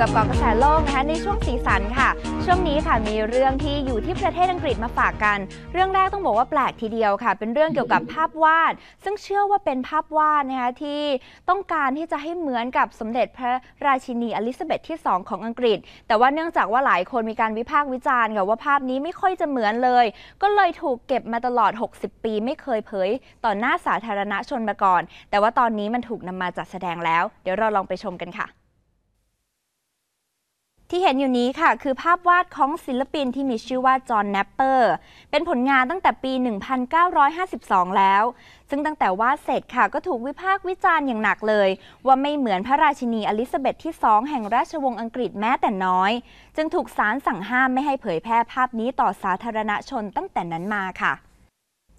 ู่กับกาะกระแสโลกนะคะในช่วงสีสันค่ะ ช่วงนี้ค่ะมีเรื่องที่อยู่ที่ประเทศอังกฤษมาฝากกัน เรื่องแรกต้องบอกว่าแปลกทีเดียวค่ะ เป็นเรื่องเกี่ยวกับภาพวาด ซึ่งเชื่อว่าเป็นภาพวาดนะคะที่ต้องการที่จะให้เหมือนกับสมเด็จพระราชินีอลิซาเบธที่ 2 ของอังกฤษ แต่ว่าเนื่องจากว่าหลายคนมีการวิพากษ์วิจารณ์ค่ะว่าภาพนี้ไม่ค่อยจะเหมือนเลย ก็เลยถูกเก็บมาตลอด 60 ปี ไม่เคยเผย ต่อหน้าสาธารณชนมาก่อน แต่ว่าตอนนี้มันถูกนำมาจัดแสดงแล้ว เดี๋ยวเราลองไปชมกันค่ะ ที่เห็นอยู่นี้ค่ะ คือภาพวาดของศิลปินที่มีชื่อว่าจอห์นแนปเปอร์ เป็นผลงานตั้งแต่ปี 1952 แล้ว ซึ่งตั้งแต่วาดเสร็จค่ะ ก็ถูกวิพากษ์วิจารณ์อย่างหนักเลย ว่าไม่เหมือนพระราชินีอลิซาเบธที่ 2 แห่งราชวงศ์อังกฤษแม้แต่น้อย จึงถูกศาลสั่งห้ามไม่ให้เผยแพร่ภาพนี้ต่อสาธารณชนตั้งแต่นั้นมาค่ะ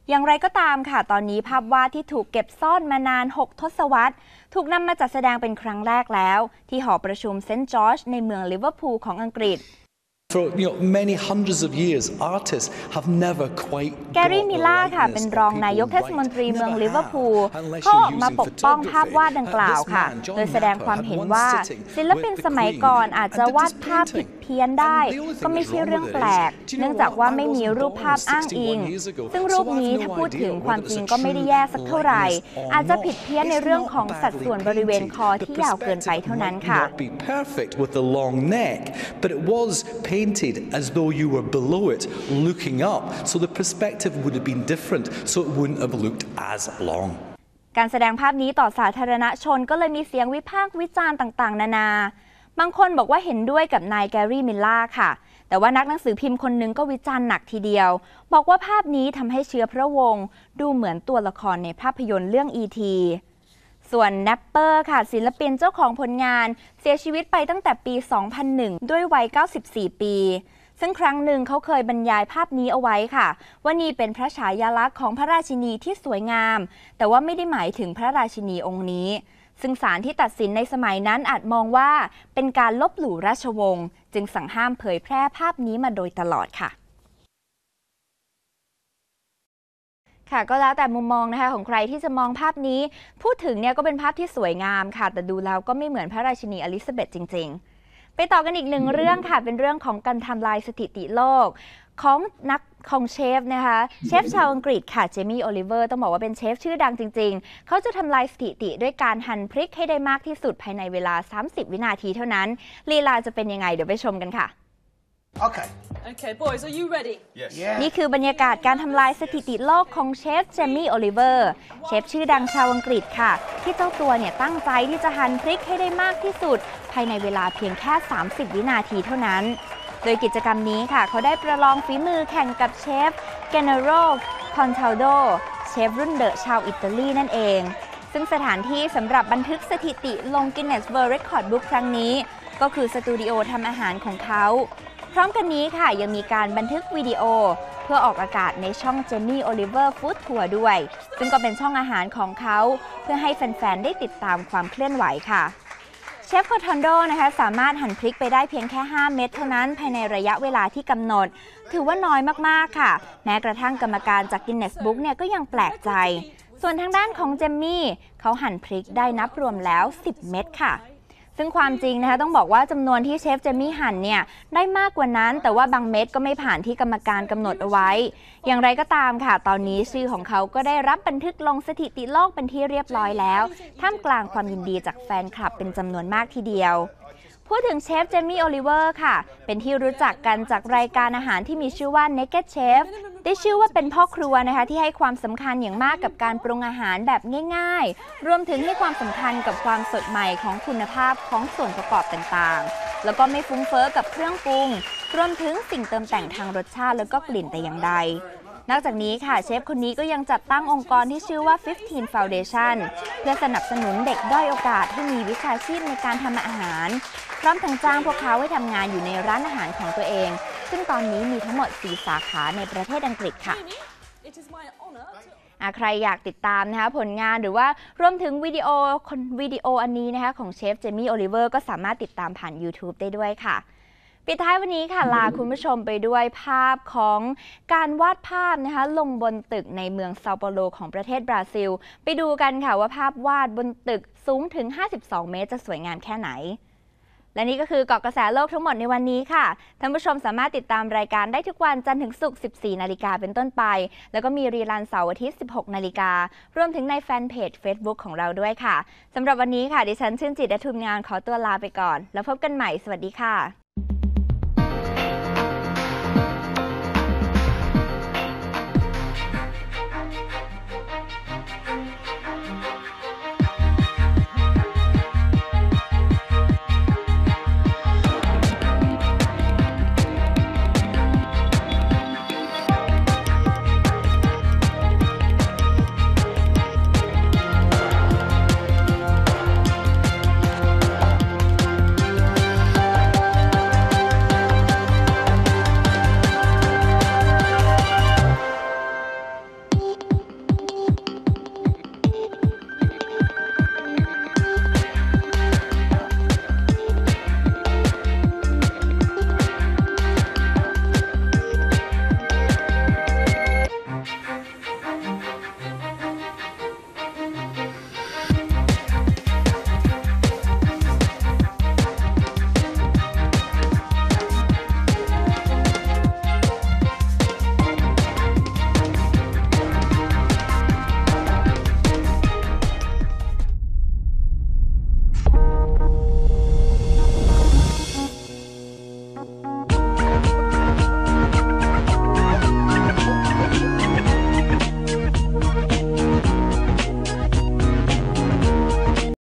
อย่างไรก็ตามค่ะ ตอนนี้ภาพวาดที่ถูกเก็บซ่อนมานาน 6 ทศวรรษ ถูกนำมาจัดแสดงเป็นครั้งแรกแล้ว ที่หอประชุมเซนต์จอร์จในเมืองลิเวอร์พูลของอังกฤษ For you know, many hundreds of years, artists have never quite แกรี่มิลล่าค่ะ เป็นรองนายกเทศมนตรีเมืองลิเวอร์พูลเขาออกมาปกป้องภาพวาดดังกล่าวค่ะ โดยแสดงความเห็นว่าศิลปินสมัยก่อนอาจจะวาดภาพผิดเพี้ยนได้ ก็ไม่ใช่เรื่องแปลก เนื่องจากว่าไม่มีรูปภาพอ้างอิง ซึ่งรูปนี้ถ้าพูดถึงความจริงก็ไม่ได้แย่สักเท่าไหร่ อาจจะผิดเพี้ยนในเรื่องของสัดส่วนบริเวณคอที่ยาวเกินไปเท่านั้นค่ะ Not be perfect with the long neck, but it was painted as though you were below it, looking up. So the perspective would have been different, so it wouldn't have looked as long. การแสดงภาพนี้ต่อสาธารณชนก็เลยมีเสียงวิพากษ์วิจารณ์ต่าง ๆ นานา บางคนบอกว่าเห็นด้วยกับนายแกรี่มิลล่าค่ะ แต่ว่านักหนังสือพิมพ์คนหนึงก็วิจารณ์หนักทีเดียว บอกว่าภาพนี้ทำให้เชื้อพระวงศ์ดูเหมือนตัวละครในภาพยนตร์เรื่อง E.T. ส่วนแนปเปอร์ค่ะ ศิลปินเจ้าของผลงาน เสียชีวิตไปตั้งแต่ปี 2001 ด้วยวัย 94 ปี ซึ่งครั้งหนึ่งเขาเคยบรรยายภาพนี้เอาไว้ค่ะ ว่านี่เป็นพระฉายาลักษณ์ของพระราชินีที่สวยงาม แต่ว่าไม่ได้หมายถึงพระราชินีองค์นี้ ซึ่งศาลที่ตัดสินในสมัยนั้นอาจมองว่า เป็นการลบหลู่ราชวงศ์จึงสั่งห้ามเผยแพร่ภาพนี้มาโดยตลอดค่ะค่ะก็แล้วแต่มุมมองนะคะของใครที่จะมองภาพนี้ พูดถึงเนี่ยก็เป็นภาพที่สวยงามค่ะ แต่ดูแล้วก็ไม่เหมือนพระราชินีอลิซาเบธจริง ๆ ไปต่อกันอีกหนึ่งเรื่องค่ะ เป็นเรื่องของการทำลายสถิติโลก ของนัก ของเชฟนะคะเชฟชาวอังกฤษค่ะเจมี่โอลิเวอร์ต้องบอกว่าเป็นเชฟชื่อดังจริง ๆ เขาจะทำลายสถิติด้วยการหั่นพริกให้ได้มากที่สุดภายในเวลา 30 วินาทีเท่านั้น ลีลาจะเป็นยังไงเดี๋ยวไปชมกันค่ะ Okay. Okay, boys, are you ready? Yeah. นี่คือบรรยากาศการทำลายสถิติโลกของเชฟเจมี่โอลิเวอร์เชฟชื่อดังชาวอังกฤษค่ะ ที่เจ้าตัวเนี่ยตั้งใจที่จะหั่นพริกให้ได้มากที่สุด ภายในเวลาเพียงแค่ 30 วินาทีเท่านั้น โดยกิจกรรมนี้ค่ะ เขาได้ประลองฝีมือแข่งกับเชฟเกเนโรคอนเทาโดเชฟรุ่นเดอะชาวอิตาลีนั่นเอง ซึ่งสถานที่สำหรับบันทึกสถิติลง Guinness World Record Book ครั้งนี้ ก็คือสตูดิโอทำอาหารของเขา พร้อมกันนี้ค่ะยังมีการบันทึกวิดีโอ เพื่อออกอากาศในช่อง Jamie Oliver Food Tour ด้วย ซึ่งก็เป็นช่องอาหารของเขา เพื่อให้แฟน ๆ ได้ติดตามความเคลื่อนไหวค่ะ ชฟคอทอนโดนะคะสามารถหั่นพริกไปได้เพียงแค่ 5 เม็ดเท่านั้นภายในระยะเวลาที่กำหนด ถือว่าน้อยมากๆค่ะ แม้กระทั่งกรรมการจากกินเนสบุ๊กเนี่ยก็ยังแปลกใจ ส่วนทางด้านของเจมมี่เขาหั่นพริกได้นับรวมแล้ว 10 เม็ดค่ะ ซึ่งความจริงนะคะต้องบอกว่าจำนวนที่เชฟเจมี่หั่นเนี่ยได้มากกว่านั้นแต่ว่าบางเม็ดก็ไม่ผ่านที่กรรมการกำหนดเอาไว้ อย่างไรก็ตามค่ะ ตอนนี้ชื่อของเขาก็ได้รับบันทึกลงสถิติโลกเป็นที่เรียบร้อยแล้ว ท่ามกลางความยินดีจากแฟนคลับเป็นจำนวนมากทีเดียว พูดถึงเชฟเจมี่โอลิเวอร์ค่ะ เป็นที่รู้จักกันจากรายการอาหารที่มีชื่อว่า Naked Chef ได้ชื่อว่าเป็นพ่อครัวนะคะที่ให้ความสำคัญอย่างมากกับการปรุงอาหารแบบง่าย ๆ รวมถึงให้ความสำคัญกับความสดใหม่ของคุณภาพของส่วนประกอบต่างๆ แล้วก็ไม่ฟุ้งเฟ้อกับเครื่องปรุง รวมถึงสิ่งเติมแต่งทางรสชาติแล้วก็กลิ่นแต่อย่างใดนอกจากนี้ค่ะเชฟคนนี้ก็ยังจัดตั้งองค์กรที่ชื่อว่า 15 Foundation เพื่อสนับสนุนเด็กด้อยโอกาสให้มีวิชาชีพในการทำอาหาร พร้อมทั้งจ้างพวกเขาให้ทำงานอยู่ในร้านอาหารของตัวเอง ซึ่งตอนนี้มีทั้งหมด 4 สาขาในประเทศอังกฤษค่ะ It is my honour to อะใครอยากติดตามนะคะผลงานหรือว่ารวมถึงวิดีโอคนวิดีโออันนี้นะคะของเชฟเจมี่โอลิเวอร์ก็สามารถติดตามผ่าน YouTube ได้ด้วยค่ะปิดท้ายวันนี้ค่ะลาคุณผู้ชมไปด้วยภาพของการวาดภาพนะคะลงบนตึกในเมืองเซาเปาโลของประเทศบราซิล ไปดูกันค่ะว่าภาพวาดบนตึกสูงถึง 52 เมตรจะสวยงามแค่ไหน และนี่ก็คือเกาะกระแสโลกทั้งหมดในวันนี้ค่ะ ท่านผู้ชมสามารถติดตามรายการได้ทุกวันจันทร์ถึงศุกร์ 14 นาฬิกาเป็นต้นไป แล้วก็มีรีลันเสาร์อาทิตย์ 16 นาฬิการวมถึงในแฟนเพจ Facebook ของเราด้วยค่ะ สำหรับวันนี้ค่ะ ดิฉันชื่นจิตและทุมงานขอตัวลาไปก่อน แล้วพบกันใหม่ สวัสดีค่ะ